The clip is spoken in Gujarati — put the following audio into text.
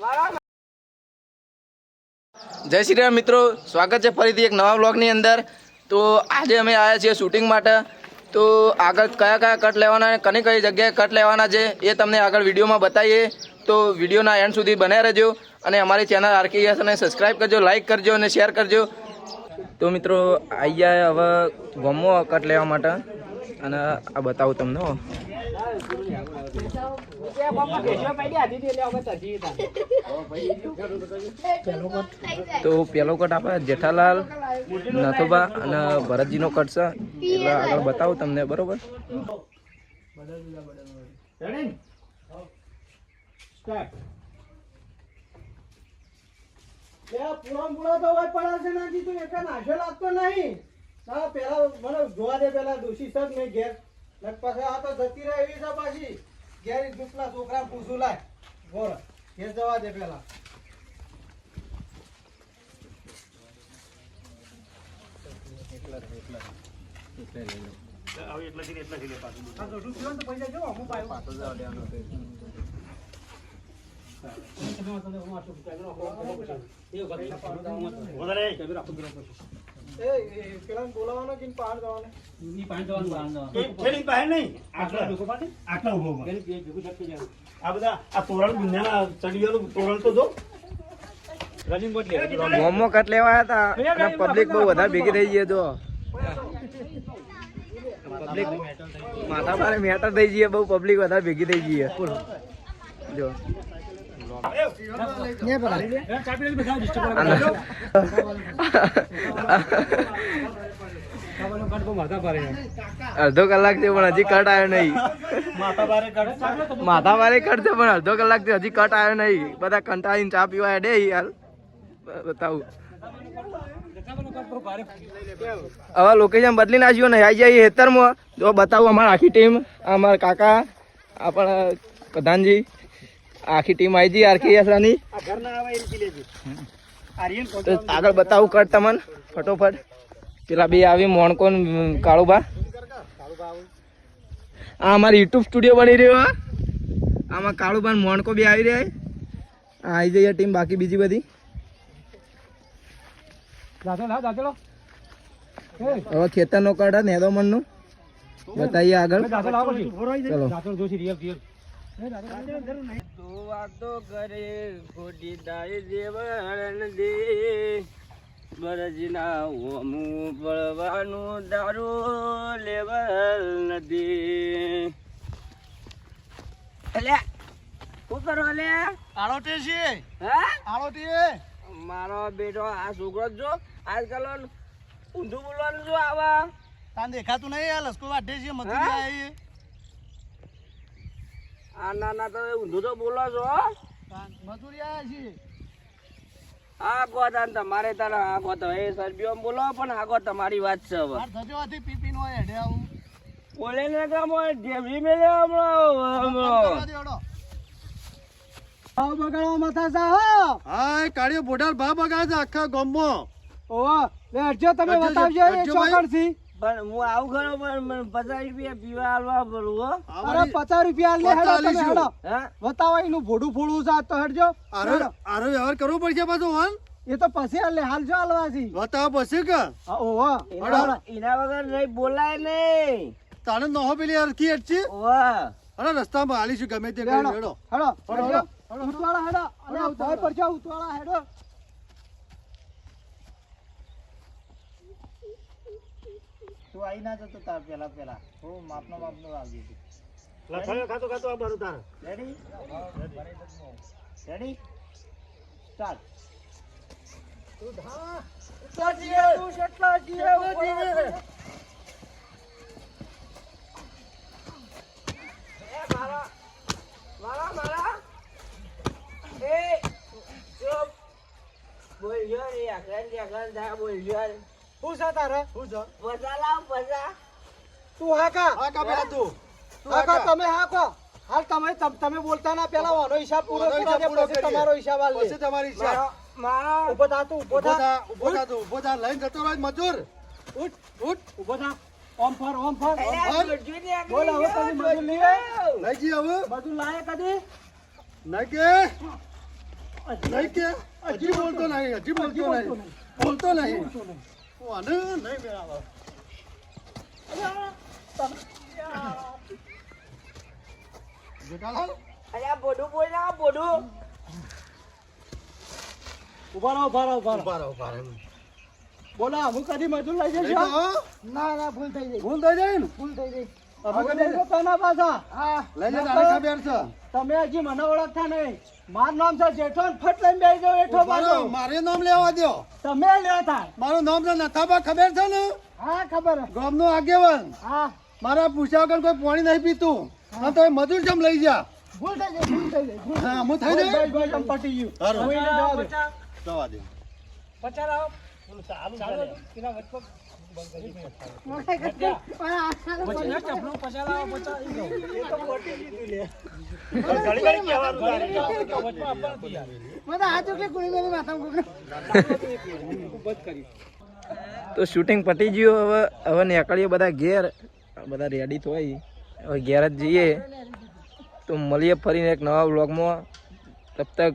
જય શ્રી રામ મિત્રો, સ્વાગત છે ફરીથી એક નવા બ્લોગની અંદર. તો આજે અમે આવ્યા છીએ શૂટિંગ માટે. તો આગળ કયા કયા કટ લેવાના કની કઈ જગ્યાએ કટ લેવાના છે એ તમને આગળ વિડીયોમાં બતાવીએ. તો વિડીયોના એન્ડ સુધી બન્યા રહેજો અને અમારી ચેનલ આરકેએસને સબસ્ક્રાઈબ કરજો લાઈક કરજો અને શેર કરજો. તો મિત્રો આવી ગયા હવે ગમો કટ લેવા માટે. અને આ બતાવું તમને. તો પેલો કટ આપણે જેઠાલાલ, નથુબા અને ભરતજીનો કટ છે. એટલે આગળ બતાવું તમને, બરોબર? પેલા મને જોવા દે પેલા દોષી સર મેં ઘેર પછી આ તો જતી રહે એવી છે પાછી ઘેર દુખલા છોકરા પૂછું લાય બોલ એ જવા દે પેલા જો પેલા. આ બધા આ તોરણ ચડિયાનું તોરણ તો જો. મોમો કટ લેવા હતા અને પબ્લિક બહુ વધારે ભેગી થઈ ગઈ તો પબ્લિક માથા મારે મેટર થઈ ગઈ બહુ પબ્લિક વધારે ભેગી થઈ ગઈ જો. અડધો કલાક થયો, પણ હજી કટ આવ્યો નહીં. માથા મારે કટ છે, પણ અડધો કલાક થયો, હજી કટ આવ્યો નહીં. બધા કંટાળીને ચા પીવા ડે યાર બતાવું. હવે લોકેશન બદલી નાખ્યું ને આવી જઈએ હેતરમાં જો બતાવું અમારા આખી ટીમ અમારા કાકા આપણા પ્રધાનજી. આખી ટીમ આવી યાસરાની ઘર ના આવે એ રીતે લેજે આર્યન તો આગળ બતાવું કર તમને ફટોફટ. પેલા બે આવી મોણકોન કાળુબા. આ અમારી યુટ્યુબ સ્ટુડિયો બની રહ્યો હા. આમાં કાળુબા મોણકો બી આવી રહ્યા આ આવી જઈએ ટીમ બાકી બીજી બધી. હવે ખેતરનો કટ હે નેદોમણનું. બતાવીએ આગળ. ચલો. તો વાતો કરે ખોટી દાય દેવણ દે બરજના ઓમું બળવાનું દારૂ લેવલ નથી એટલે શું કરો લે આળોટે છે હા આળોટે મારો બેટો આ છોકરો જ આજકાલ ઊંધું બોલવાનું જો આવા તાન દેખાતું નહીં આ લસકો વાઢે છે મજૂરી હા? આ ના ના તમે ઊંધું તો બોલો છો. મજૂરી આવ્યા છે આ ગોદાન તમારે તારા આ ગો તો એ સરબીઓ બોલો પણ આગો તમારી વાત છે હવે. ધજો હતી પીપી નો હેડે આવું. બોલે ને કામ જેવી મેલે હમણાં હમણાં. ભાવ બગાડવા માથા સા હો? હાય કાળિયો બોડાર ભા બગાડે આખા ગામમાં. ઓવા લે તમે બતાવજો એ પણ હું આવું ખરો પણ મને પચાસ રૂપિયા પીવા આલવા પડું અરે પચાસ રૂપિયા લે હેડો તમે હેડો. બતાવો એનું ભોડું ફોડવું છે તો હેડજો. આરો આરો વ્યવહાર કરવો પડશે પાછો હન એ તો પછી હાલ લે હાલ જો હાલવાથી. બતાવ પછી કે. હા, એના એના વગર નહીં બોલાય નહીં. તાણે નહો પેલી અરખી વાહ અરે રસ્તામાં હાલીશું ગમે તે હેડો હેડો. હેડો. હેડો, હેડો. હેડો હેડો. તું આવી ના જતો તાર પેલા પેલા. હું માપનો માપનો આવી હતી લખાયો ખાતો ખાતો આ બારું તાર. રેડી રેડી સ્ટાર્ટ તું ધા. તું કેટલા જીવે જીવે મારા મારા એ બોલ બોલ્યો રે આગળ આગળ જા બોલ્યો રે શું છે તારે. શું છે વજા લાવ વજા તું હાકા. હા કાપે તું. હાકા તમે હાકો. હાલ તમે તમ- તમે બોલતા ના પેલા વાનો હિસાબ પૂરો પૂરો પછી તમારો હિસાબ આલે પછી તમારી ઈચ્છા મારો ઊભો થા તું ઊભો થા. ઊભો થા તું ઊભો થા. લઈને જતો રહે મજૂર. ઉઠ ઉઠ ઊભો થા. ઓમ ફર ઓમ ફર. બોલ હવે તમે મજૂર લઈ? લઈ જી હવે? મજૂર લાયે કદી? ના કે? નહીં કે? હજી બોલતો નહીં હજી બોલતો નહીં. બોલતો નહીં. વાને નહીં મેળાવો જેઠાલાલ ઊભા રહો ઊભા રહો ઊભા રહો ઊભા રહો, ઊભા રહો. બોલો હું કદી મજૂર લઈ જઈશ ના ના ભૂલ થઈ ગઈ ભૂલ થઈ જાય ને ભૂલ થઈ ગઈ તમે કદી- પાછા હા લઈ લે તારે ખબર છે તમે હજી મને ઓળખતા નહીં મારું નામ છે જેઠો ને ફટ લઈને બેસી જાઓ એઠો બાજુ. મારે નામ લેવા દ્યો. તમે લેતા મારું નામ તો નથાબા ખબર છે ને? હા ખબર. ગામનો આગેવાન. હા. મારા પૂછ્યા વગર કોઈ પાણી નહીં પીતું. હા. તો મજૂર જમ લઈ જા ભૂલ થઈ ગઈ ભૂલ થઈ ગઈ હા હું થઈ ગઈ. જાય ભાઈ, ભાઈ, ભાઈ, પટી ગયું. હારું. જવા દે. જવા દે. ઘડી ઘડી કહેવાનું તારે. તો શૂટિંગ પતી ગયું હવે હવે નીકળીએ બધા ઘેર. બધા રેડી થવાય હવે ઘેર જ જઈએ. તો મળીએ ફરીને એક નવા વ્લોગમાં તબ તક